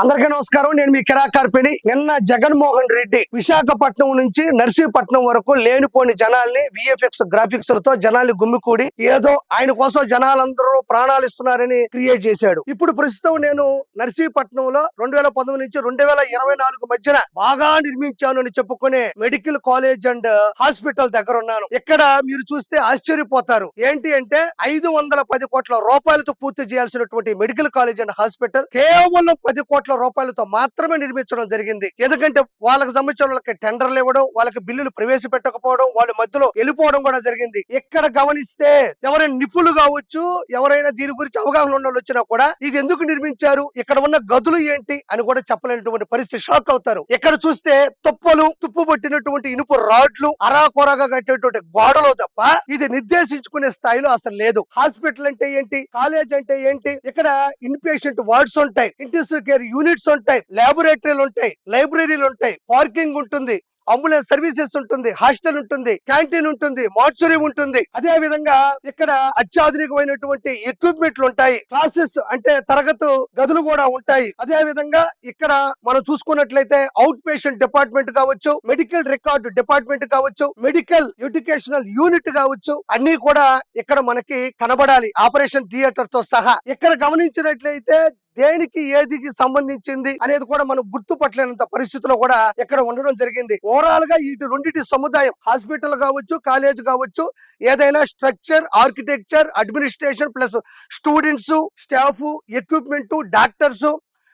అందరికీ నమస్కారం. నేను మీ కిరాకార్పిని నిన్న జగన్మోహన్ రెడ్డి విశాఖపట్నం నుంచి నర్సీపట్నం వరకు లేనిపోని జనాల్ని విఎఫ్ఎక్స్ గ్రాఫిక్స్లతో జనాల్ని గుమ్మికూడి ఏదో ఆయన కోసం జనాలందరూ ప్రాణాలు ఇస్తున్నారని క్రియేట్ చేశాడు. ఇప్పుడు ప్రస్తుతం నేను నర్సీపట్నంలో రెండు వేల పంతొమ్మిది నుంచి రెండు వేల ఇరవై నాలుగు మధ్యన బాగా నిర్మించాను అని చెప్పుకునే మెడికల్ కాలేజ్ అండ్ హాస్పిటల్ దగ్గర ఉన్నాను. ఇక్కడ మీరు చూస్తే ఆశ్చర్యపోతారు. ఏంటి అంటే ఐదు వందల పది కోట్ల రూపాయలతో పూర్తి చేయాల్సినటువంటి మెడికల్ కాలేజ్ అండ్ హాస్పిటల్ కేవలం పది కోట్ల రూపాయలతో మాత్రమే నిర్మించడం జరిగింది. ఎందుకంటే వాళ్ళకి సంబంధించిన వాళ్ళకి టెండర్లు ఇవ్వడం వాళ్ళకి బిల్లులు ప్రవేశపెట్టకపోవడం వాళ్ళ మధ్యలో వెళ్ళిపోవడం కూడా జరిగింది. ఎక్కడ గమనిస్తే ఎవరైనా నిపుణులు కావచ్చు ఎవరైనా దీని గురించి అవగాహన ఉన్న వచ్చినా కూడా ఇది ఎందుకు నిర్మించారు ఇక్కడ ఉన్న గదులు ఏంటి అని కూడా చెప్పలేనటువంటి పరిస్థితి షాక్ అవుతారు. ఇక్కడ చూస్తే తుప్పలు తుప్పు పట్టినటువంటి ఇనుపు రాడ్లు అరాకొరగా కట్టేటువంటి గోడలు తప్ప ఇది నిర్దేశించుకునే స్థాయిలో అసలు లేదు. హాస్పిటల్ అంటే ఏంటి కాలేజ్ అంటే ఏంటి ఇక్కడ ఇన్పేషెంట్ వార్డ్స్ ఉంటాయి. ఇంటెన్సివ్ కేర్ యూనిట్స్ ఉంటాయి లాబొరేటరీలు ఉంటాయి లైబ్రరీలు ఉంటాయి పార్కింగ్ ఉంటుంది అంబులెన్స్ సర్వీసెస్ ఉంటుంది హాస్టల్ ఉంటుంది క్యాంటీన్ ఉంటుంది మార్చురీ ఉంటుంది. అదే విధంగా ఇక్కడ అత్యాధునికమైనటువంటి ఎక్విప్మెంట్లు ఉంటాయి క్లాసెస్ అంటే తరగతు గదులు కూడా ఉంటాయి. అదే విధంగా ఇక్కడ మనం చూసుకున్నట్లయితే అవుట్ పేషెంట్ డిపార్ట్మెంట్ కావచ్చు మెడికల్ రికార్డు డిపార్ట్మెంట్ కావచ్చు మెడికల్ ఎడ్యుకేషనల్ యూనిట్ కావచ్చు అన్ని కూడా ఇక్కడ మనకి కనబడాలి ఆపరేషన్ థియేటర్తో సహా. ఇక్కడ గమనించినట్లయితే దేనికి ఏదికి సంబంధించింది అనేది కూడా మనం గుర్తుపట్టలేనంత పరిస్థితిలో కూడా ఇక్కడ ఉండడం జరిగింది. ఓవరాల్గా ఇటు రెండింటి సముదాయం హాస్పిటల్ కావచ్చు కాలేజ్ కావచ్చు ఏదైనా structure architecture administration plus students staff equipment doctors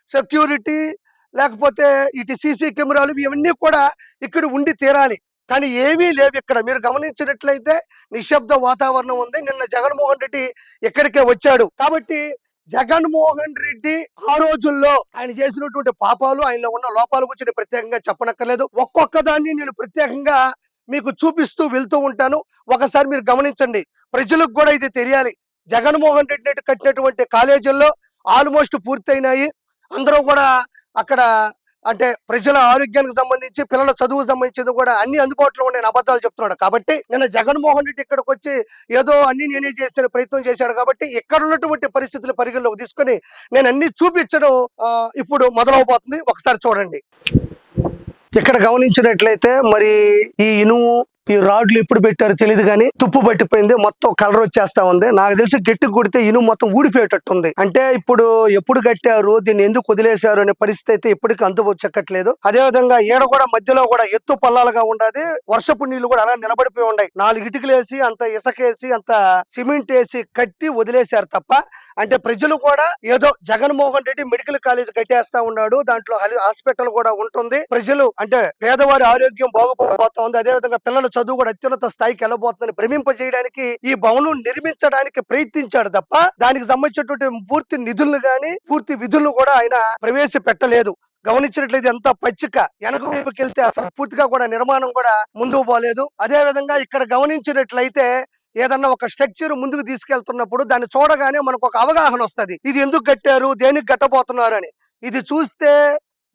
security లేకపోతే ఇటు సీసీ కెమెరాలు ఇవన్నీ కూడా ఇక్కడ ఉండి తీరాలి. కానీ ఏమీ లేవు ఇక్కడ. మీరు గమనించినట్లయితే నిశ్శబ్ద వాతావరణం ఉంది. నిన్న జగన్మోహన్ రెడ్డి ఇక్కడికే వచ్చాడు. కాబట్టి జగన్మోహన్ రెడ్డి ఆ రోజుల్లో ఆయన చేసినటువంటి పాపాలు ఆయనలో ఉన్న లోపాల గురించి నేను ప్రత్యేకంగా చెప్పనక్కర్లేదు. ఒక్కొక్క దాన్ని నేను ప్రత్యేకంగా మీకు చూపిస్తూ వెళ్తూ ఉంటాను. ఒకసారి మీరు గమనించండి. ప్రజలకు కూడా ఇది తెలియాలి. జగన్మోహన్ రెడ్డి కట్టినటువంటి కాలేజీల్లో ఆల్మోస్ట్ పూర్తయినాయి. అందరూ కూడా అక్కడ అంటే ప్రజల ఆరోగ్యానికి సంబంధించి పిల్లల చదువుకు సంబంధించింది కూడా అన్ని అందుబాటులో ఉండే అబద్ధాలు చెప్తున్నాడు. కాబట్టి నిన్న జగన్మోహన్ రెడ్డి ఇక్కడికి వచ్చి ఏదో అన్ని నేనే చేసిన ప్రయత్నం చేశాడు కాబట్టి ఇక్కడ ఉన్నటువంటి పరిస్థితులు పరిగణలోకి తీసుకొని నేను అన్ని చూపించడం ఇప్పుడు మొదలవబోతుంది. ఒకసారి చూడండి. ఇక్కడ గమనించినట్లయితే మరి ఈ ఇనుము ఈ రాడ్లు ఎప్పుడు పెట్టారో తెలియదు కానీ తుప్పు పట్టిపోయింది. మొత్తం కలర్ వచ్చేస్తా ఉంది. నాకు తెలిసి గట్టి కొడితే ఇనుము మొత్తం ఊడిపోయేటట్టు ఉంది. అంటే ఇప్పుడు ఎప్పుడు కట్టారు? దీన్ని ఎందుకు వదిలేశారు? అనే పరిస్థితి అయితే ఎప్పటికీ అంతు చెక్కట్లేదు అదే విధంగా ఈడ కూడా మధ్యలో కూడా ఎత్తు పల్లాలుగా ఉండదు. వర్షపు నీళ్ళు కూడా అలా నిలబడిపోయి ఉన్నాయి. నాలుగు ఇటుకలేసి అంత ఇసకేసి అంత సిమెంట్ వేసి కట్టి వదిలేశారు తప్ప అంటే ప్రజలు కూడా ఏదో జగన్మోహన్ రెడ్డి మెడికల్ కాలేజ్ కట్టేస్తా ఉన్నాడు. దాంట్లో హాస్పిటల్ కూడా ఉంటుంది. ప్రజలు అంటే పేదవారి ఆరోగ్యం బాగుపడిపోతా ఉంది. అదే విధంగా పిల్లలు చదువు కూడా అత్యున్నత స్థాయికి వెళ్ళబోతుందని భ్రమింపజేయడానికి ఈ భవనం నిర్మించడానికి ప్రయత్నించాడు తప్ప దానికి సంబంధించినటువంటి పూర్తి నిధులను గాని పూర్తి విధులను కూడా ఆయన ప్రవేశపెట్టలేదు. గమనించినట్లయితే ఎంత పచ్చిక. వెనక వైపుకి వెళ్తే అసలు పూర్తిగా కూడా నిర్మాణం కూడా ముందుకు పోలేదు. అదే విధంగా ఇక్కడ గమనించినట్లయితే ఏదన్నా ఒక స్ట్రక్చర్ ముందుకు తీసుకెళ్తున్నప్పుడు దాన్ని చూడగానే మనకు ఒక అవగాహన వస్తది. ఇది ఎందుకు కట్టారు? దేనికి కట్టబోతున్నారు అని ఇది చూస్తే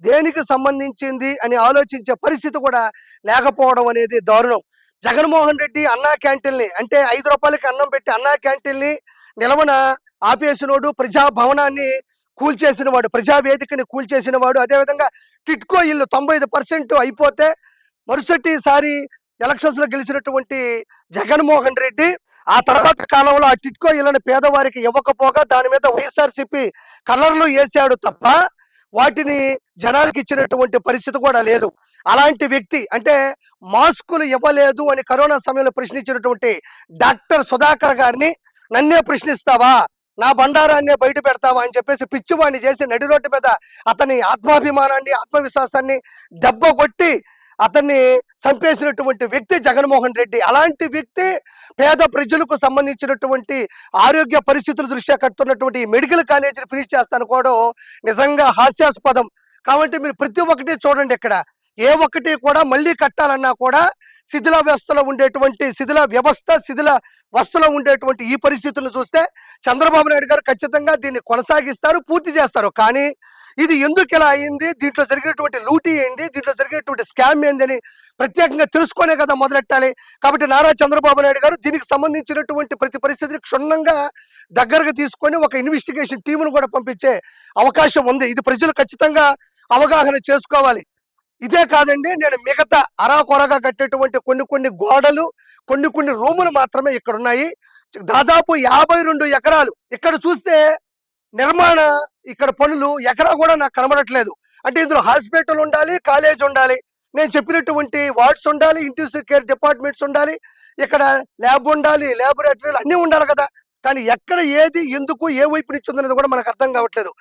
దేనికి సంబంధించింది అని ఆలోచించే పరిస్థితి కూడా లేకపోవడం అనేది దారుణం. జగన్మోహన్ రెడ్డి అన్నా క్యాంటీన్ని అంటే ఐదు రూపాయలకి అన్నం పెట్టి అన్నా క్యాంటీన్ని నిలవన ఆపేసినోడు ప్రజా భవనాన్ని కూల్చేసిన వాడు ప్రజా వేదికని కూల్చేసిన వాడు అదేవిధంగా టిట్కో ఇల్లు తొంభై ఐదు పర్సెంట్ అయిపోతే మరుసటిసారి ఎలక్షన్స్లో గెలిచినటువంటి జగన్మోహన్ రెడ్డి ఆ తర్వాత కాలంలో ఆ టిట్కో ఇళ్ళని పేదవారికి ఇవ్వకపోగా దాని మీద వైఎస్ఆర్సీపీ కలర్లు వేసాడు తప్ప వాటిని జనాలకు ఇచ్చినటువంటి పరిస్థితి కూడా లేదు. అలాంటి వ్యక్తి అంటే మాస్కులు ఇవ్వలేదు అని కరోనా సమయంలో ప్రశ్నించినటువంటి డాక్టర్ సుధాకర్ గారిని నన్నే ప్రశ్నిస్తావా? నా బండారాన్ని బయట పెడతావా? అని చెప్పేసి పిచ్చివాడిని చేసి నడి రోడ్డు మీద అతని ఆత్మాభిమానాన్ని ఆత్మవిశ్వాసాన్ని దెబ్బ కొట్టి అతన్ని చంపేసినటువంటి వ్యక్తి జగన్మోహన్ రెడ్డి. అలాంటి వ్యక్తి పేద ప్రజలకు సంబంధించినటువంటి ఆరోగ్య పరిస్థితుల దృష్ట్యా కట్టున్నటువంటి ఈ మెడికల్ కాలేజీని ఫినిష్ చేస్తానుకోవడం నిజంగా హాస్యాస్పదం. కాబట్టి మీరు ప్రతి ఒక్కటి చూడండి ఇక్కడ. ఏ ఒక్కటి కూడా మళ్ళీ కట్టాలన్నా కూడా శిథిల వ్యవస్థలో ఉండేటువంటి శిథిల వ్యవస్థ శిథిల వస్తులో ఉండేటువంటి ఈ పరిస్థితులను చూస్తే చంద్రబాబు నాయుడు గారు ఖచ్చితంగా దీన్ని కొనసాగిస్తారు పూర్తి చేస్తారు. కానీ ఇది ఎందుకు ఇలా అయింది? దీంట్లో జరిగినటువంటి లూటీ ఏంటి దీంట్లో జరిగినటువంటి స్కామ్ ఏందని ప్రత్యేకంగా తెలుసుకునే కదా మొదలెట్టాలి. కాబట్టి నారా చంద్రబాబు నాయుడు గారు దీనికి సంబంధించినటువంటి ప్రతి పరిస్థితిని క్షుణ్ణంగా దగ్గరగా తీసుకొని ఒక ఇన్వెస్టిగేషన్ టీమును కూడా పంపించే అవకాశం ఉంది. ఇది ప్రజలు ఖచ్చితంగా అవగాహన చేసుకోవాలి. ఇదే కాదండి నేను మిగతా అరాకొరగా కట్టేటువంటి కొన్ని కొన్ని గోడలు కొన్ని కొన్ని రూములు మాత్రమే ఇక్కడ ఉన్నాయి దాదాపు యాభై రెండు ఎకరాలు. ఇక్కడ చూస్తే నిర్మాణ ఇక్కడ పనులు ఎక్కడా కూడా నాకు కనబడట్లేదు. అంటే ఇందులో హాస్పిటల్ ఉండాలి కాలేజ్ ఉండాలి నేను చెప్పినటువంటి వార్డ్స్ ఉండాలి ఇంటెన్సివ్ కేర్ డిపార్ట్మెంట్స్ ఉండాలి ఇక్కడ ల్యాబ్ ఉండాలి ల్యాబొరేటరీలు అన్నీ ఉండాలి కదా. కానీ ఎక్కడ ఏది ఎందుకు ఏ వైపు నుంచి ఉందనేది కూడా మనకు అర్థం కావట్లేదు.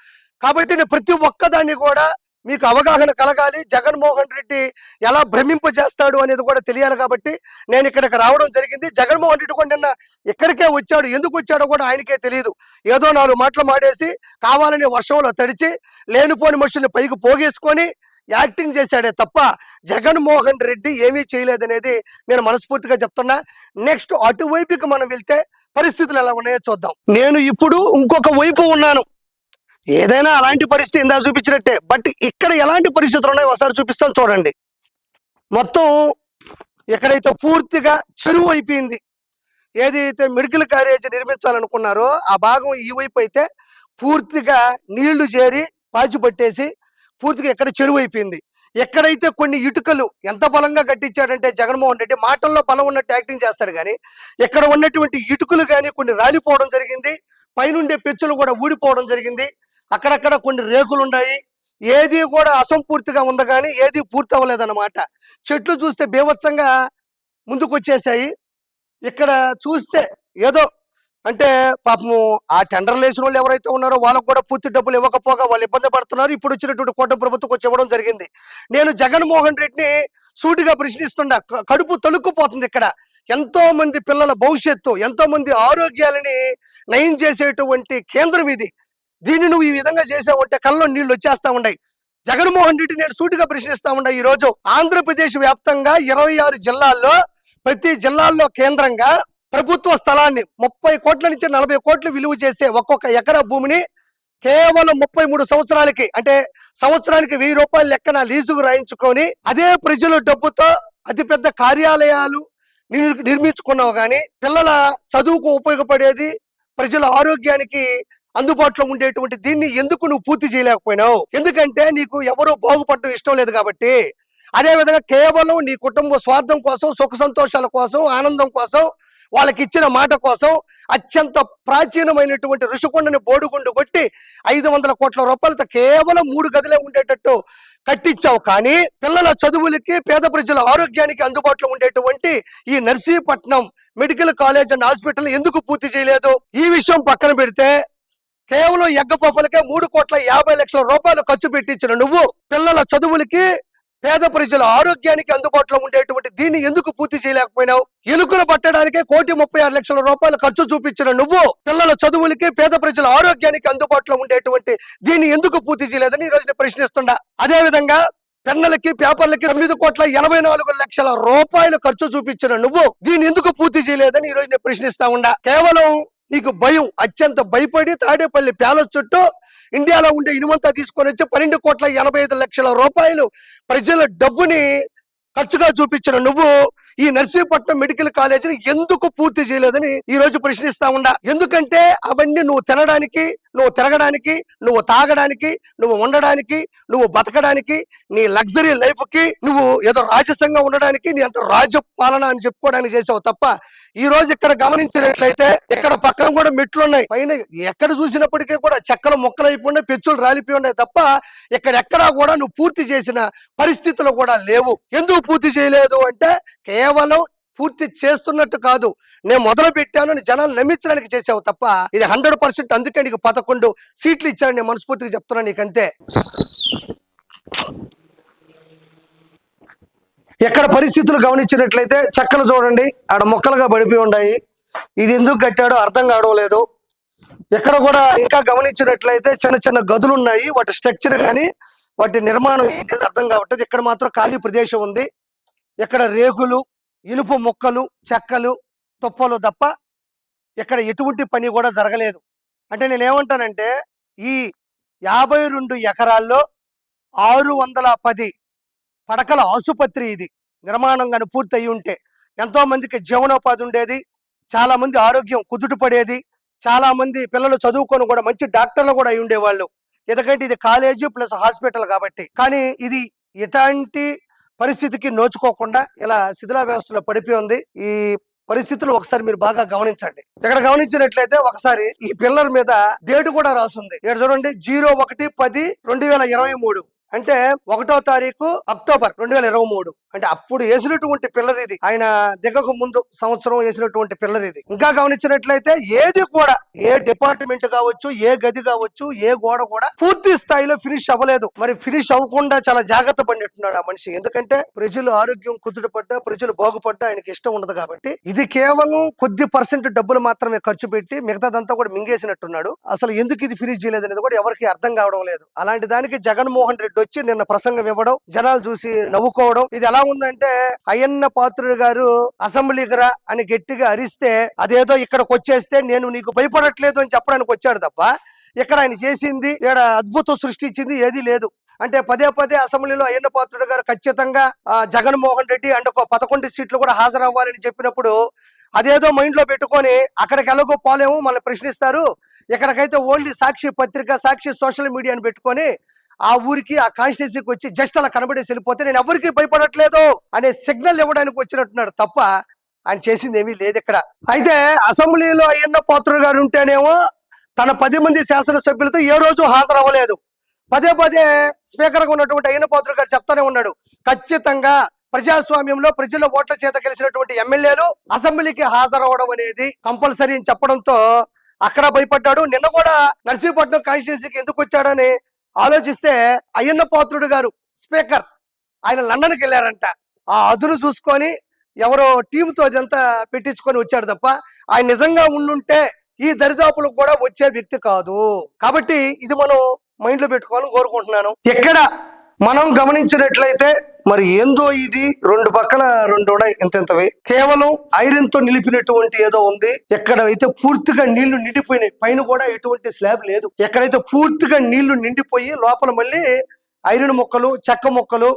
కాబట్టి నేను ప్రతి ఒక్కదాన్ని కూడా మీకు అవగాహన కలగాలి. జగన్మోహన్ రెడ్డి ఎలా భ్రమింపజేస్తాడు అనేది కూడా తెలియాలి కాబట్టి నేను ఇక్కడికి రావడం జరిగింది. జగన్మోహన్ రెడ్డి కూడా నిన్న ఇక్కడికే వచ్చాడు. ఎందుకు వచ్చాడో కూడా ఆయనకే తెలియదు. ఏదో నాలుగు మాటలు మాడేసి కావాలని వర్షంలో తడిచి లేనిపోని మనుషుల్ని పైకి పోగేసుకొని యాక్టింగ్ చేశాడే తప్ప జగన్మోహన్ రెడ్డి ఏమీ చేయలేదనేది నేను మనస్ఫూర్తిగా చెప్తున్నా. నెక్స్ట్ అటువైపుకి మనం వెళ్తే పరిస్థితులు ఎలా ఉన్నాయో చూద్దాం. నేను ఇప్పుడు ఇంకొక వైపు ఉన్నాను. ఏదైనా అలాంటి పరిస్థితి ఇందా చూపించినట్టే. బట్ ఇక్కడ ఎలాంటి పరిస్థితులు ఉన్నాయో ఒకసారి చూపిస్తాను చూడండి. మొత్తం ఎక్కడైతే పూర్తిగా చెరువు అయిపోయింది ఏదైతే మెడికల్ కాలేజ్ నిర్మించాలనుకున్నారో ఆ భాగం ఈ వైపు అయితే పూర్తిగా నీళ్ళు చేరి పాచి పట్టేసి పూర్తిగా ఎక్కడ చెరువు అయిపోయింది. ఎక్కడైతే కొన్ని ఇటుకలు ఎంత బలంగా కట్టించాడంటే జగన్మోహన్ రెడ్డి మాటల్లో బలం ఉన్నట్టు యాక్టింగ్ చేస్తాడు కానీ ఎక్కడ ఉన్నటువంటి ఇటుకలు కానీ కొన్ని రాలిపోవడం జరిగింది. పైనుండే పెచ్చులు కూడా ఊడిపోవడం జరిగింది. అక్కడక్కడ కొన్ని రేకులు ఉన్నాయి ఏది కూడా అసంపూర్తిగా ఉంది కానీ ఏది పూర్తి అవ్వలేదన్నమాట చెట్లు చూస్తే బీభత్సంగా ముందుకు వచ్చేసాయి ఇక్కడ చూస్తే ఏదో అంటే పాపము ఆ టెండర్లు వేసిన వాళ్ళు ఎవరైతే ఉన్నారో వాళ్ళకు కూడా పూర్తి డబ్బులు ఇవ్వకపోగా వాళ్ళు ఇబ్బంది పడుతున్నారు. ఇప్పుడు వచ్చినటువంటి కోట ప్రభుత్వం వచ్చి ఇవ్వడం జరిగింది. నేను జగన్మోహన్ రెడ్డిని సూటిగా ప్రశ్నిస్తుండా. క- కడుపు తొలుక్కుపోతుంది ఇక్కడ. ఎంతో మంది పిల్లల భవిష్యత్తు ఎంతో మంది ఆరోగ్యాలని నయం చేసేటువంటి కేంద్రం ఇది. దీన్ని నువ్వు ఈ విధంగా చేసావంటే కళ్ళలో నీళ్ళు వచ్చేస్తా ఉన్నాయి. జగన్మోహన్ రెడ్డి నేను సూటిగా ప్రశ్నిస్తా ఉన్నా ఈ రోజు. ఆంధ్రప్రదేశ్ వ్యాప్తంగా ఇరవై ఆరు జిల్లాల్లో ప్రతి జిల్లాల్లో కేంద్రంగా ప్రభుత్వ స్థలాన్ని ముప్పై కోట్ల నుంచి నలభై కోట్లు విలువ చేసే ఒక్కొక్క ఎకరా భూమిని కేవలం ముప్పై మూడు సంవత్సరాలకి అంటే సంవత్సరానికి వెయ్యి రూపాయల లెక్కన లీజుకు రాయించుకొని అదే ప్రజల డబ్బుతో అతిపెద్ద కార్యాలయాలు నిర్మించుకున్నావు కానీ పిల్లల చదువుకు ఉపయోగపడేది ప్రజల ఆరోగ్యానికి అందుబాటులో ఉండేటువంటి దీన్ని ఎందుకు నువ్వు పూర్తి చేయలేకపోయినావు? ఎందుకంటే నీకు ఎవరో బాగుపడటం ఇష్టం లేదు కాబట్టి. అదే విధంగా కేవలం నీ కుటుంబ స్వార్థం కోసం సుఖ సంతోషాల కోసం ఆనందం కోసం వాళ్ళకి ఇచ్చిన మాట కోసం అత్యంత ప్రాచీనమైనటువంటి ఋషికొండని బోడుగుండు కొట్టి ఐదు వందల కోట్ల రూపాయలతో కేవలం మూడు గదిలే ఉండేటట్టు కట్టించావు. కానీ పిల్లల చదువులకి పేద ప్రజల ఆరోగ్యానికి అందుబాటులో ఉండేటువంటి ఈ Narsipatnam medical college and hospital ఎందుకు పూర్తి చేయలేదు? ఈ విషయం పక్కన పెడితే కేవలం ఎగ్గపొప్పలకే మూడు కోట్ల యాభై లక్షల రూపాయలు ఖర్చు పెట్టించిన నువ్వు పిల్లల చదువులకి పేద ప్రజల ఆరోగ్యానికి అందుబాటులో ఉండేటువంటి దీన్ని ఎందుకు పూర్తి చేయలేకపోయినావు? ఎలుకలు పట్టడానికే కోటి ముప్పై ఆరు లక్షల రూపాయలు ఖర్చు చూపించిన నువ్వు పిల్లల చదువులకి పేద ప్రజల ఆరోగ్యానికి అందుబాటులో ఉండేటువంటి దీన్ని ఎందుకు పూర్తి చేయలేదని ఈ రోజు ప్రశ్నిస్తుండ. ప్రశ్నిస్తుండా అదే విధంగా పెన్నులకి పేపర్లకి తొమ్మిది కోట్ల ఎనభై నాలుగు లక్షల రూపాయలు ఖర్చు చూపించిన నువ్వు దీన్ని ఎందుకు పూర్తి చేయలేదని ఈ రోజు నేను ప్రశ్నిస్తా ఉండా. కేవలం నీకు భయం అత్యంత భయపడి తాడేపల్లి ప్యాలెస్ చుట్టూ ఇండియాలో ఉండే ఇనుమంతా తీసుకొని వచ్చి పన్నెండు కోట్ల ఎనభై ఐదు లక్షల రూపాయలు ప్రజల డబ్బుని ఖర్చుగా చూపించిన నువ్వు ఈ నర్సీపట్నం మెడికల్ కాలేజీని ఎందుకు పూర్తి చేయలేదని ఈ రోజు ప్రశ్నిస్తా ఉండా. ఎందుకంటే అవన్నీ నువ్వు తినడానికి నువ్వు తిరగడానికి నువ్వు తాగడానికి నువ్వు ఉండడానికి నువ్వు బతకడానికి నీ లగ్జరీ లైఫ్కి నువ్వు ఏదో రాజసంగా ఉండడానికి నీ అంత రాజ పాలన అని చెప్పుకోవడానికి చేసావు తప్ప ఈ రోజు ఇక్కడ గమనించినట్లయితే ఇక్కడ పక్కన కూడా మెట్లు ఉన్నాయి పైన ఎక్కడ చూసినప్పటికీ కూడా చెక్కలు మొక్కలు అయిపోయి పెచ్చులు రాలిపోయి ఉన్నాయి తప్ప ఇక్కడెక్కడా కూడా నువ్వు పూర్తి చేసిన పరిస్థితులు కూడా లేవు. ఎందుకు పూర్తి చేయలేదు అంటే కేవలం పూర్తి చేస్తున్నట్టు కాదు. నేను మొదలు పెట్టాను జనాలు నమ్మించడానికి చేసావు తప్ప ఇది హండ్రెడ్ పర్సెంట్ అందుకే నీకు పదకొండు సీట్లు ఇచ్చారని నేను మనస్ఫూర్తిగా చెప్తున్నాను నీకంతే ఎక్కడ పరిస్థితులు గమనించినట్లయితే చెక్కలు చూడండి ఆడ మొక్కలుగా పడిపోయి ఉన్నాయి ఇది ఎందుకు కట్టాడో అర్థం కావడం లేదు. ఎక్కడ కూడా ఇంకా గమనించినట్లయితే చిన్న చిన్న గదులు ఉన్నాయి వాటి స్ట్రక్చర్ కానీ వాటి నిర్మాణం ఏంటి అర్థం కావట్లేదు. ఇక్కడ మాత్రం ఖాళీ ప్రదేశం ఉంది. ఇక్కడ రేకులు ఇనుప మొక్కలు చెక్కలు తుప్పలు తప్ప ఇక్కడ ఎటువంటి పని కూడా జరగలేదు. అంటే నేను ఏమంటానంటే ఈ యాభై రెండు ఎకరాల్లో ఆరు వందల పది పడకల ఆసుపత్రి ఇది. నిర్మాణం కానీ పూర్తయి ఉంటే ఎంతో మందికి జీవనోపాధి ఉండేది చాలా మంది ఆరోగ్యం కుదుట పడేది చాలా మంది పిల్లలు చదువుకొని కూడా మంచి డాక్టర్లు కూడా అయి ఉండేవాళ్ళు ఎందుకంటే ఇది కాలేజీ ప్లస్ హాస్పిటల్ కాబట్టి. కానీ ఇది ఎలాంటి పరిస్థితికి నోచుకోకుండా ఇలా శిథిలా వ్యవస్థలో పడిపోయి ఉంది. ఈ పరిస్థితులు ఒకసారి మీరు బాగా గమనించండి. ఇక్కడ గమనించినట్లయితే ఒకసారి ఈ పిల్లర్ మీద డేట్ కూడా రాసుంది. ఇక్కడ చూడండి జీరో ఒకటి పది రెండు వేల ఇరవై మూడు. అంటే ఒకటో తారీఖు అక్టోబర్ రెండు వేల ఇరవై మూడు. అంటే అప్పుడు వేసినటువంటి పిల్లది ఇది. ఆయన దిగకు ముందు సంవత్సరం వేసినటువంటి పిల్లది ఇది. ఇంకా గమనించినట్లయితే ఏది కూడా ఏ డిపార్ట్మెంట్ కావచ్చు ఏ గది కావచ్చు ఏ గోడ కూడా పూర్తి స్థాయిలో ఫినిష్ అవ్వలేదు. మరి ఫినిష్ అవ్వకుండా చాలా జాగ్రత్త పడినట్టున్నాడు ఆ మనిషి. ఎందుకంటే ప్రజలు ఆరోగ్యం కుదుటపడ్డా ప్రజలు బాగుపడ్డా ఆయనకి ఇష్టం ఉండదు కాబట్టి ఇది కేవలం కొద్ది పర్సెంట్ డబ్బులు మాత్రమే ఖర్చు పెట్టి మిగతాదంతా కూడా మింగేసినట్టున్నాడు. అసలు ఎందుకు ఇది ఫినిష్ చేయలేదు అనేది కూడా ఎవరికి అర్థం కావడం లేదు. అలాంటి దానికి జగన్మోహన్ రెడ్డి వచ్చి నిన్న ప్రసంగం ఇవ్వడం జనాలు చూసి నవ్వుకోవడం ఇది ఎలా ఉందంటే అయ్యన్న పాత్రుడు గారు అసెంబ్లీకి రా అని గట్టిగా అరిస్తే అదేదో ఇక్కడికి వచ్చేస్తే నేను నీకు భయపడట్లేదు అని చెప్పడానికి వచ్చాడు తప్ప ఇక్కడ ఆయన చేసింది ఇక్కడ అద్భుతం సృష్టించింది ఏదీ లేదు. అంటే పదే పదే అసెంబ్లీలో అయ్యన్న పాత్రుడు గారు ఖచ్చితంగా జగన్మోహన్ రెడ్డి అంటే ఒక పదకొండు సీట్లు కూడా హాజరవ్వాలని చెప్పినప్పుడు అదేదో మైండ్లో పెట్టుకొని అక్కడికి ఎలాగో పోలేము మనల్ని ప్రశ్నిస్తారు. ఇక్కడికైతే ఓన్లీ సాక్షి పత్రిక సాక్షి సోషల్ మీడియాని పెట్టుకొని ఆ ఊరికి ఆ కాన్స్టిట్యూన్సీకి వచ్చి జస్ట్ అలా కనబడేసి వెళ్ళిపోతే నేను ఎవరికి భయపడట్లేదు అనే సిగ్నల్ ఇవ్వడానికి వచ్చినట్టున్నాడు తప్ప ఆయన చేసింది ఏమీ లేదు ఇక్కడ. అయితే అసెంబ్లీలో అయ్యన్న పాత్రుడు గారు ఉంటేనేమో తన పది మంది శాసనసభ్యులతో ఏ రోజు హాజరవ్వలేదు. పదే పదే స్పీకర్గా ఉన్నటువంటి అయ్యన్న పాత్రుడు గారు చెప్తానే ఉన్నాడు. ఖచ్చితంగా ప్రజాస్వామ్యంలో ప్రజల ఓట్ల చేత గెలిచినటువంటి ఎమ్మెల్యేలు అసెంబ్లీకి హాజరవడం అనేది కంపల్సరీ అని చెప్పడంతో అక్కడ భయపడ్డాడు. నిన్న కూడా నర్సీపట్నం కాన్స్టిట్యూన్సీకి ఎందుకు వచ్చాడని ఆలోచిస్తే అయ్యన్న పాత్రుడు గారు స్పీకర్ ఆయన లండన్కి వెళ్ళారంట. ఆ అదును చూసుకొని ఎవరో టీంతో అదంతా పెట్టించుకొని వచ్చాడు తప్ప ఆయన నిజంగా ఉండుంటే ఈ దరిదాపులకు కూడా వచ్చే వ్యక్తి కాదు. కాబట్టి ఇది మనం మైండ్లో పెట్టుకోవాలని కోరుకుంటున్నాను. ఇక్కడ మనం గమనించినట్లయితే మరి ఏందో ఇది? రెండు పక్కల రెండు ఉన్నాయి ఇంతవి కేవలం ఐరన్తో నిలిపినటువంటి ఏదో ఉంది. ఎక్కడైతే పూర్తిగా నీళ్ళు నిండిపోయినాయి పైన కూడా ఎటువంటి స్లాబ్ లేదు. ఎక్కడైతే పూర్తిగా నీళ్ళు నిండిపోయి లోపల మళ్ళీ ఐరన్ మొక్కలు చెక్క మొక్కలు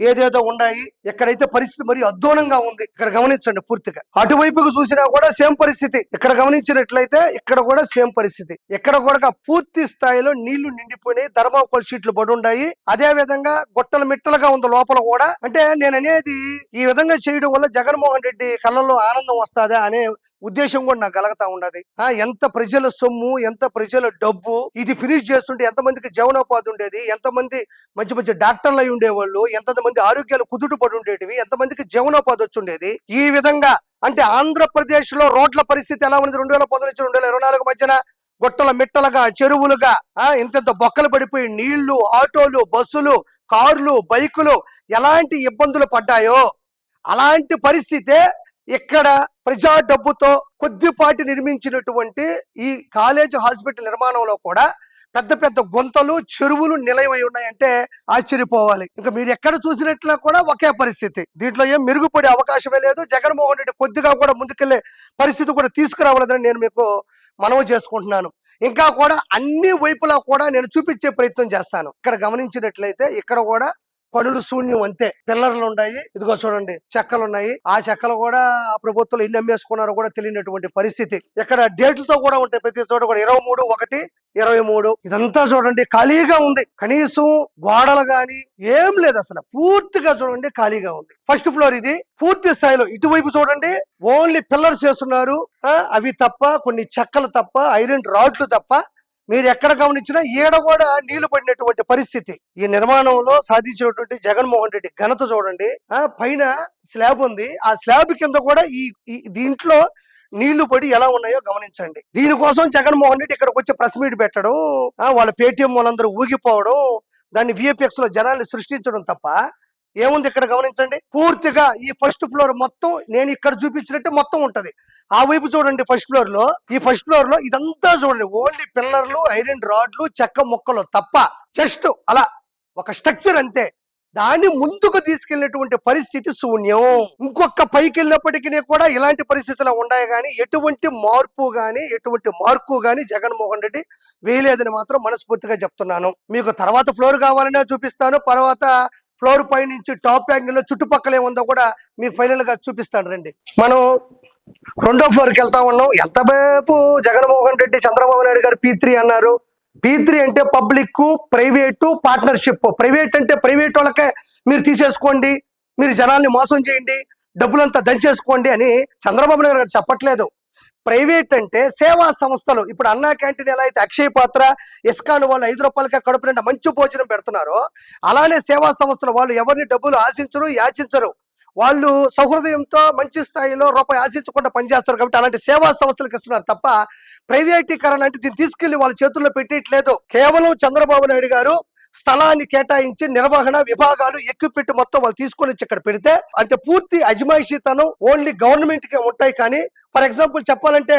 ఏదేదో ఉన్నాయి. ఎక్కడైతే పరిస్థితి మరి అధ్వానంగా ఉంది ఇక్కడ గమనించండి పూర్తిగా. అటువైపుకు చూసినా కూడా సేమ్ పరిస్థితి. ఇక్కడ గమనించినట్లయితే ఇక్కడ కూడా సేమ్ పరిస్థితి. ఇక్కడ కూడా పూర్తి స్థాయిలో నీళ్ళు నిండిపోయినాయి ధర్మాకోల్ షీట్లు పడి ఉన్నాయి అదే విధంగా గొట్టలు మిట్టలుగా ఉంది లోపల కూడా. అంటే నేను అనేది ఈ విధంగా చేయడం వల్ల జగన్మోహన్ రెడ్డి కళ్ళల్లో ఆనందం వస్తాదా అనే ఉద్దేశం కూడా నాకు కలగతా ఉండదు. ఆ ఎంత ప్రజల సొమ్ము ఎంత ప్రజల డబ్బు ఇది ఫినిష్ చేస్తుంటే ఎంతమందికి జీవనోపాధి ఉండేది ఎంతమంది మంచి మంచి డాక్టర్లు అయి ఉండేవాళ్ళు ఎంతమంది ఆరోగ్యాలు కుదుట పడి ఉండేటివి ఎంతమందికి జీవనోపాధి వచ్చుండేది ఈ విధంగా అంటే ఆంధ్రప్రదేశ్లో రోడ్ల పరిస్థితి ఎలా ఉంది రెండు వేల పది నుంచి రెండు వేల ఇరవై నాలుగు మధ్యన గుట్టల మిట్టలుగా చెరువులుగా ఆ ఇంత బొక్కలు పడిపోయి నీళ్ళు ఆటోలు బస్సులు కార్లు బైకులు ఎలాంటి ఇబ్బందులు పడ్డాయో అలాంటి పరిస్థితే ఇక్కడ ప్రజా డబ్బుతో కొద్దిపాటి నిర్మించినటువంటి ఈ కాలేజ్ హాస్పిటల్ నిర్మాణంలో కూడా పెద్ద పెద్ద గుంతలు చెరువులు నిలయమై ఉన్నాయంటే ఆశ్చర్యపోవాలి. ఇంకా మీరు ఎక్కడ చూసినట్లా కూడా ఒకే పరిస్థితి. దీంట్లో ఏం మెరుగుపడే అవకాశమే లేదు. జగన్మోహన్ రెడ్డి కొద్దిగా కూడా ముందుకెళ్ళే పరిస్థితి కూడా తీసుకురావాలని నేను మీకు మనవి చేసుకుంటున్నాను. ఇంకా కూడా అన్ని వైపులా కూడా నేను చూపించే ప్రయత్నం చేస్తాను. ఇక్కడ గమనించినట్లయితే ఇక్కడ కూడా పనులు శూన్యం అంతే. పిల్లర్లు ఉన్నాయి ఇదిగో చూడండి చెక్కలు ఉన్నాయి ఆ చెక్కలు కూడా ఆ ప్రభుత్వం ఎన్ని అమ్మేసుకున్నారో కూడా తెలియనటువంటి పరిస్థితి. ఇక్కడ డేట్లతో కూడా ఉంటాయి ప్రతి చోట కూడా. ఇరవై మూడు ఒకటి ఇరవై మూడు. ఇదంతా చూడండి ఖాళీగా ఉంది. కనీసం గోడలు గాని ఏం లేదు అసలు. పూర్తిగా చూడండి ఖాళీగా ఉంది. ఫస్ట్ ఫ్లోర్ ఇది. పూర్తి స్థాయిలో ఇటువైపు చూడండి ఓన్లీ పిల్లర్స్ చేస్తున్నారు అవి తప్ప కొన్ని చెక్కలు తప్ప ఐరన్ రాడ్లు తప్ప మీరు ఎక్కడ గమనించినా ఈడ కూడా నీళ్ళు పడినటువంటి పరిస్థితి. ఈ నిర్మాణంలో సాధించినటువంటి జగన్మోహన్ రెడ్డి ఘనత చూడండి. ఆ పైన స్లాబ్ ఉంది. ఆ స్లాబ్ కింద కూడా ఈ దీంట్లో నీళ్ళు పడి ఎలా ఉన్నాయో గమనించండి. దీనికోసం జగన్మోహన్ రెడ్డి ఇక్కడికి వచ్చి ప్రెస్ మీట్ పెట్టడం ఆ, వాళ్ళ పేటిఎం వాళ్ళందరూ ఊగిపోవడం దాన్ని విఎఫ్ఎక్స్లో జనాల్ని సృష్టించడం తప్ప ఏముంది ఇక్కడ గమనించండి? పూర్తిగా ఈ ఫస్ట్ ఫ్లోర్ మొత్తం నేను ఇక్కడ చూపించినట్టు మొత్తం ఉంటది. ఆ వైపు చూడండి ఫస్ట్ ఫ్లోర్లో. ఈ ఫస్ట్ ఫ్లోర్లో ఇదంతా చూడండి. ఓన్లీ పిల్లర్లు ఐరన్ రాడ్లు చెక్క ముక్కలు తప్ప జస్ట్ అలా ఒక స్ట్రక్చర్ అంతే. దాన్ని ముందుకు తీసుకెళ్ళినటువంటి పరిస్థితి శూన్యం. ఇంకొక పైకి వెళ్ళినప్పటికీ కూడా ఇలాంటి పరిస్థితులు ఉన్నాయి కానీ ఎటువంటి మార్పు గాని ఎటువంటి మార్పు గాని జగన్మోహన్ రెడ్డి వేయలేదని మాత్రం మనస్ఫూర్తిగా చెప్తున్నాను. మీకు తర్వాత ఫ్లోర్ కావాలనే చూపిస్తాను. తర్వాత ఫ్లోర్ పై నుంచి టాప్ యాంగిల్లో చుట్టుపక్కల ఏముందో కూడా మీకు ఫైనల్గా చూపిస్తాను రండి. మనం రెండో ఫ్లోర్కి వెళ్తా ఉన్నాం. ఎంతసేపు? జగన్మోహన్ రెడ్డి చంద్రబాబు నాయుడు గారు పీ త్రీ అన్నారు. పీ త్రీ అంటే పబ్లిక్ ప్రైవేటు పార్ట్నర్షిప్ ప్రైవేట్ అంటే ప్రైవేట్ వాళ్ళకే మీరు తీసేసుకోండి. మీరు జనాల్ని మోసం చేయండి. డబ్బులంతా దంచేసుకోండి అని చంద్రబాబు నాయుడు గారు చెప్పట్లేదు. ప్రైవేట్ అంటే సేవా సంస్థలు. ఇప్పుడు అన్నా క్యాంటీన్ ఎలా అయితే అక్షయ పాత్ర ఇస్కాన్ వాళ్ళు ఐదు రూపాయలకి కడుపు నిండా మంచి భోజనం పెడుతున్నారో అలానే సేవా సంస్థలు వాళ్ళు ఎవరిని డబ్బులు ఆశించరు యాచించరు. వాళ్ళు సహృదయంతో మంచి స్థాయిలో రూపాయి ఆశించకుండా పనిచేస్తారు కాబట్టి అలాంటి సేవా సంస్థలకు ఇస్తున్నారు తప్ప ప్రైవేటీకరణ అంటే దీన్ని తీసుకెళ్ళి వాళ్ళ చేతుల్లో పెట్టేయట్లేదు కేవలం చంద్రబాబు నాయుడు గారు స్థలాన్ని కేటాయించి నిర్వహణ విభాగాలు ఎక్విప్మెంట్ మొత్తం వాళ్ళు తీసుకొని వచ్చి ఇక్కడ పెడితే అంటే పూర్తి అజమాయిషీతనం ఓన్లీ గవర్నమెంట్కి ఉంటాయి కానీ ఫర్ ఎగ్జాంపుల్ చెప్పాలంటే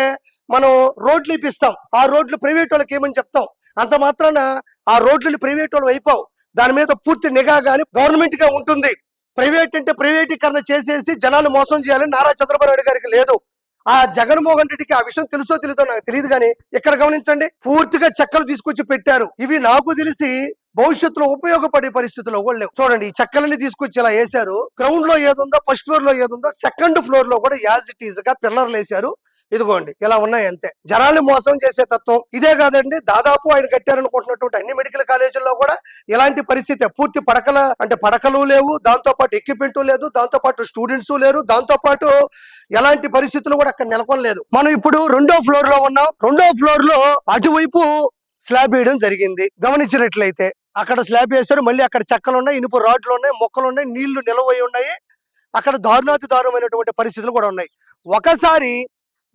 మనం రోడ్లు ఇప్పిస్తాం. ఆ రోడ్లు ప్రైవేట్ వాళ్ళకి ఏమని చెప్తాం? అంత మాత్రాన ఆ రోడ్లను ప్రైవేట్ వాళ్ళు అయిపోవు. దాని మీద పూర్తి నిఘా గాని గవర్నమెంట్గా ఉంటుంది. ప్రైవేట్ అంటే ప్రైవేటీకరణ చేసేసి జనాలు మోసం చేయాలని నారా చంద్రబాబు నాయుడు గారికి లేదు. ఆ జగన్మోహన్ రెడ్డికి ఆ విషయం తెలుసో తెలియదో నాకు తెలియదు కానీ ఇక్కడ గమనించండి? పూర్తిగా చెక్కలు తీసుకొచ్చి పెట్టారు. ఇవి నాకు తెలిసి భవిష్యత్తులో ఉపయోగపడే పరిస్థితుల్లో కూడా లేవు. చూడండి ఈ చెక్కలని తీసుకొచ్చి ఇలా వేశారు. గ్రౌండ్లో ఏదుందో ఫస్ట్ ఫ్లోర్లో ఏదుందో సెకండ్ ఫ్లోర్లో కూడా యాజ్ ఇట్ ఈజ్గా పిల్లర్లు వేశారు. ఇదిగోండి ఇలా ఉన్నాయి అంతే. జనాల్ని మోసం చేసే తత్వం ఇదే కాదండి. దాదాపు ఆయన కట్టారనుకుంటున్నటువంటి అన్ని మెడికల్ కాలేజీల్లో కూడా ఇలాంటి పరిస్థితి పూర్తి పడకల అంటే పడకలు లేవు దాంతో పాటు ఎక్విప్మెంట్ లేదు దాంతో పాటు స్టూడెంట్స్ లేరు దాంతో పాటు ఎలాంటి పరిస్థితులు కూడా అక్కడ నెలకొనలేదు. మనం ఇప్పుడు రెండో ఫ్లోర్లో ఉన్నాం. రెండో ఫ్లోర్లో అటువైపు స్లాబ్ వేయడం జరిగింది. గమనించినట్లయితే అక్కడ స్లాబ్ వేశారు. మళ్ళీ అక్కడ చెక్కలు ఉన్నాయి ఇనుపు రాడ్లు ఉన్నాయి మొక్కలు ఉన్నాయి నీళ్ళు నిలవయి ఉన్నాయి. అక్కడ దారుణాతి దారుణమైనటువంటి పరిస్థితులు కూడా ఉన్నాయి. ఒకసారి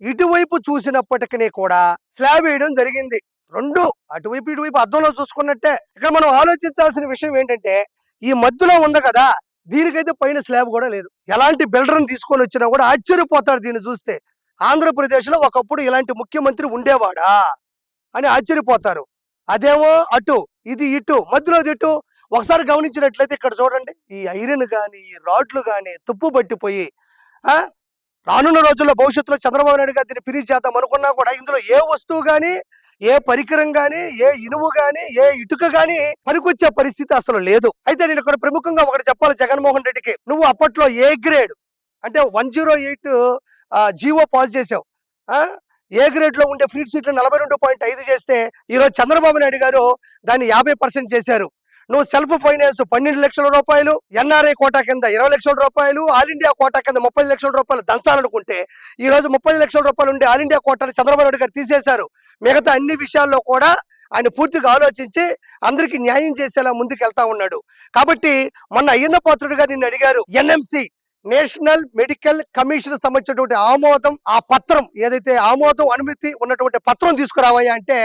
ఇటువైపు చూసినప్పటికీ కూడా స్లాబ్ వేయడం జరిగింది. రెండు అటువైపు ఇటువైపు అద్దంలో చూసుకున్నట్టే. ఇక్కడ మనం ఆలోచించాల్సిన విషయం ఏంటంటే ఈ మధ్యలో ఉంది కదా దీనికైతే పైన స్లాబ్ కూడా లేదు. ఎలాంటి బిల్డర్ని తీసుకొని వచ్చినా కూడా ఆశ్చర్యపోతాడు దీన్ని చూస్తే. ఆంధ్రప్రదేశ్లో ఒకప్పుడు ఇలాంటి ముఖ్యమంత్రి ఉండేవాడా అని ఆశ్చర్యపోతారు. అదేమో అటు ఇది ఇటు మధ్యలో ఇటు. ఒకసారి గమనించినట్లయితే ఇక్కడ చూడండి ఈ ఐరన్ కానీ ఈ రాడ్లు కానీ తుప్పు పట్టిపోయి రానున్న రోజుల్లో భవిష్యత్తులో చంద్రబాబు నాయుడు గారు దీన్ని ఫినిష్ చేద్దాం అనుకున్నా కూడా ఇందులో ఏ వస్తువు కానీ ఏ పరికరం కానీ ఏ ఇనుము కానీ ఏ ఇటుక కానీ పనికొచ్చే పరిస్థితి అసలు లేదు. అయితే నేను ఇక్కడ ప్రముఖంగా ఒకటి చెప్పాలి జగన్మోహన్ రెడ్డికి. నువ్వు అప్పట్లో ఏ గ్రేడ్ అంటే one zero eight GO pass చేసావు. ఆ? ఏ గ్రేడ్లో ఉండే ఫ్రీ సీట్లు నలభై రెండు పాయింట్ ఐదు చేస్తే ఈ రోజు చంద్రబాబు నాయుడు గారు దాన్ని యాభై పర్సెంట్ చేశారు. నువ్వు సెల్ఫ్ ఫైనాన్స్ పన్నెండు లక్షల రూపాయలు ఎన్ఆర్ఐ కోటా కింద ఇరవై లక్షల రూపాయలు ఆల్ ఇండియా కోటా కింద ముప్పై లక్షల రూపాయలు దంచాలనుకుంటే ఈ రోజు ముప్పై లక్షల రూపాయలు ఉండే ఆల్ ఇండియా కోటాని చంద్రబాబు నాయుడు గారు తీసేశారు. మిగతా అన్ని విషయాల్లో కూడా ఆయన పూర్తిగా ఆలోచించి అందరికీ న్యాయం చేసేలా ముందుకు వెళ్తా ఉన్నాడు. కాబట్టి మొన్న అయ్యన్న పాత్రుడు గారు నిన్ను అడిగారు ఎన్ఎంసి నేషనల్ మెడికల్ కమిషన్ సంబంధించినటువంటి ఆమోదం ఆ పత్రం ఏదైతే ఆమోదం అనుమతి ఉన్నటువంటి పత్రం తీసుకురావయ్యా అంటే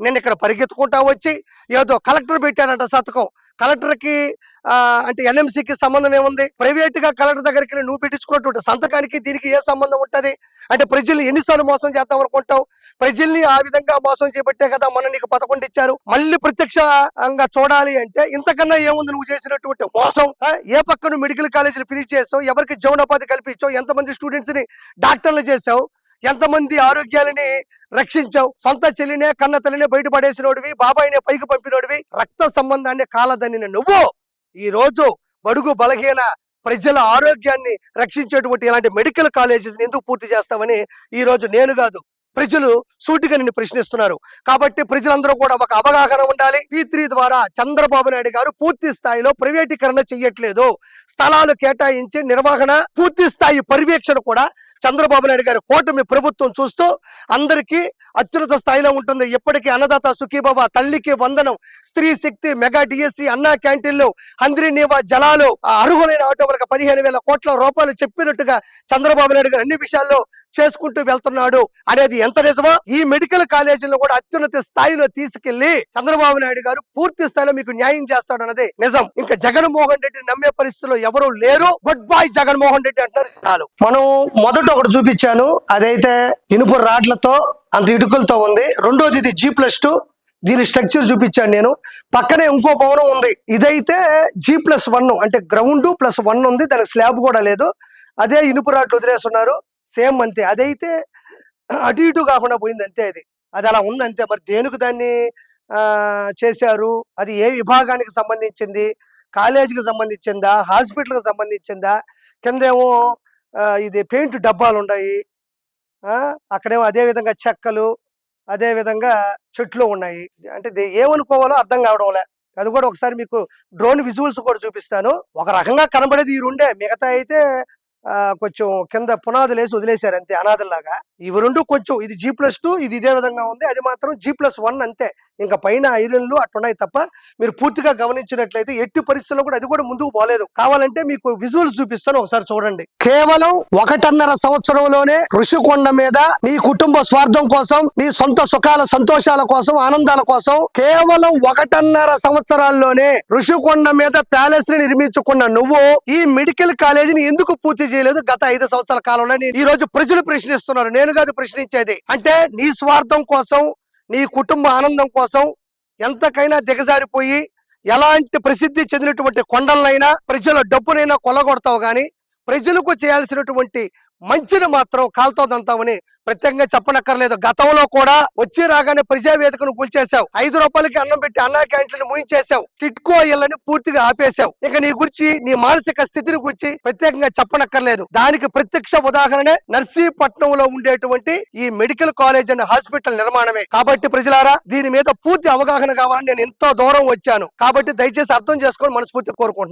నేను ఇక్కడ పరిగెత్తుకుంటా వచ్చి ఏదో కలెక్టర్ పెట్టానంట సంతకం. కలెక్టర్కి ఆ, అంటే ఎన్ఎంసీకి కి సంబంధం ఏముంది? ప్రైవేట్గా కలెక్టర్ దగ్గరికి వెళ్ళి నువ్వు పెట్టించుకున్నటువంటి సంతకానికి దీనికి ఏ సంబంధం ఉంటది? అంటే ప్రజల్ని ఎన్నిసార్లు మోసం చేద్దాం అనుకుంటావు? ప్రజల్ని ఆ విధంగా మోసం చేపట్టే కదా మన నీకు పథకం ఇచ్చారు. మళ్ళీ ప్రత్యక్షంగా చూడాలి అంటే ఇంతకన్నా ఏముంది నువ్వు చేసినటువంటి మోసం? ఏ ఏ పక్కన మెడికల్ కాలేజీలు ఫినిష్ చేస్తావు? ఎవరికి జీవనోపాధి కల్పించావు? ఎంతమంది స్టూడెంట్స్ని డాక్టర్లు చేసావు ఎంతమంది ఆరోగ్యాలని రక్షించావు? సొంత చెల్లినే కన్న తల్లినే బయటపడేసినోడివి బాబాయినే పైకి పంపినోడివి రక్త సంబంధాన్ని కాలదన్నిన నువ్వు. ఈ రోజు బడుగు బలహీన ప్రజల ఆరోగ్యాన్ని రక్షించేటువంటి ఇలాంటి మెడికల్ కాలేజెస్ ఎందుకు పూర్తి చేస్తామని ఈ రోజు నేను కాదు ప్రజలు సూటిగా నిన్ను ప్రశ్నిస్తున్నారు. కాబట్టి ప్రజలందరూ కూడా ఒక అవగాహన ఉండాలి. పీ త్రీ ద్వారా చంద్రబాబు నాయుడు గారు పూర్తి స్థాయిలో ప్రైవేటీకరణ చెయ్యట్లేదు. స్థలాలు కేటాయించి నిర్వహణ పూర్తి స్థాయి పర్యవేక్షణ కూడా చంద్రబాబు నాయుడు గారి కూటమి ప్రభుత్వం చూస్తూ అందరికీ అత్యున్నత స్థాయిలో ఉంటుంది. ఎప్పటికీ అన్నదాత సుఖీభవ తల్లికి వందనం స్త్రీ శక్తి మెగా డిఎస్సి అన్నా క్యాంటీన్లు హంద్రి నీవా జలాలు ఆ అర్హులైన ఆటో వాళ్ళకి పదిహేను వేల కోట్ల రూపాయలు చెప్పినట్టుగా చంద్రబాబు నాయుడు గారు అన్ని విషయాల్లో చేసుకుంటూ వెళ్తున్నాడు అనేది ఎంత నిజమో ఈ మెడికల్ కాలేజీలో కూడా అత్యున్నత స్థాయిలో తీసుకెళ్ళి చంద్రబాబు నాయుడు గారు పూర్తి స్థాయిలో మీకు న్యాయం చేస్తాడు అన్నది నిజం. ఇంకా జగన్మోహన్ రెడ్డి నమ్మే పరిస్థితిలో ఎవరు లేరు. గుడ్ బాయ్ జగన్మోహన్ రెడ్డి అంటున్నారు చాలు మనం మొదట ఒకటి చూపించాను. అదైతే ఇనుపు రాడ్లతో అంత ఇటుకలతో ఉంది. రెండోది ఇది జీ ప్లస్ టూ దీని స్ట్రక్చర్ చూపించాను నేను. పక్కనే ఇంకో భవనం ఉంది. ఇదైతే జీ ప్లస్ వన్ అంటే గ్రౌండ్ ప్లస్ వన్ ఉంది. దానికి స్లాబ్ కూడా లేదు. అదే ఇనుపు రాట్లు వదిలేస్తున్నారు. సేమ్ అంతే. అదైతే అటు ఇటు కాకుండా పోయింది అంతే అది. అది అలా ఉంది అంతే. మరి దేనికి దాన్ని చేశారు? అది ఏ విభాగానికి సంబంధించింది? కాలేజీకి సంబంధించిందా? హాస్పిటల్కి సంబంధించిందా? కిందేమో ఇది పెయింట్ డబ్బాలు ఉన్నాయి ఆ అక్కడేమో అదే విధంగా చెక్కలు అదే విధంగా చెట్లు ఉన్నాయి. అంటే ఏమనుకోవాలో అర్థం కావడంలే అది కూడా ఒకసారి మీకు డ్రోన్ విజువల్స్ కూడా చూపిస్తాను. ఒక రకంగా కనబడేది ఈ రెండే. మిగతా అయితే కొంచెం కింద పునాదులు వేసి వదిలేశారు అంతే అనాథల్లాగా. ఇవి రెండు కొంచెం ఇది జీ ప్లస్ టూ ఇది ఇదే విధంగా ఉంది. అది మాత్రం జీ ప్లస్ వన్ అంతే. ఇంకా పైన ఐరన్లు అట్టున్నాయి తప్ప మీరు పూర్తిగా గమనించినట్లయితే ఎట్టి పరిస్థితుల్లో కూడా అది కూడా ముందుకు పోలేదు. కావాలంటే మీకు విజువల్ చూపిస్తాను ఒకసారి చూడండి. కేవలం ఒకటన్నర సంవత్సరంలోనే ఋషికొండ మీద మీ కుటుంబ స్వార్థం కోసం మీ సొంత సుఖాల సంతోషాల కోసం ఆనందాల కోసం కేవలం ఒకటన్నర సంవత్సరాల్లోనే ఋషికొండ మీద ప్యాలెస్ని నిర్మించుకున్న నువ్వు ఈ మెడికల్ కాలేజీని ఎందుకు పూర్తి చేయలేదు గత ఐదు సంవత్సరాల కాలంలో? ఈ రోజు ప్రజలు ప్రశ్నిస్తున్నారు. నేను కాదు ప్రశ్నించేది. అంటే నీ స్వార్థం కోసం నీ కుటుంబ ఆనందం కోసం ఎంతకైనా దిగజారిపోయి ఎలాంటి ప్రసిద్ధి చెందినటువంటి కొండలనైనా ప్రజల డబ్బునైనా కొల్లగొడతావు కానీ ప్రజలకు చేయాల్సినటువంటి మంచిని మాత్రం కాల్తో దంతామని ప్రత్యేకంగా చెప్పనక్కర్లేదు. గతంలో కూడా వచ్చి రాగానే ప్రజావేదికను కూల్చేశావు. ఐదు రూపాయలకి అన్నం పెట్టి అన్నా క్యాంటీన్లు ముయించేశావు టిట్కో ఇళ్ళని పూర్తిగా ఆపేశావు. ఇక నీ గురించి నీ మానసిక స్థితిని గురించి ప్రత్యేకంగా చెప్పనక్కర్లేదు. దానికి ప్రత్యక్ష ఉదాహరణే నర్సీపట్నంలో ఉండేటువంటి ఈ మెడికల్ కాలేజ్ అండ్ హాస్పిటల్ నిర్మాణమే. కాబట్టి ప్రజలారా దీని మీద పూర్తి అవగాహన కావాలని నేను ఎంతో దూరం వచ్చాను. కాబట్టి దయచేసి అర్థం చేసుకొని మనస్ఫూర్తి కోరుకుంటున్నాను.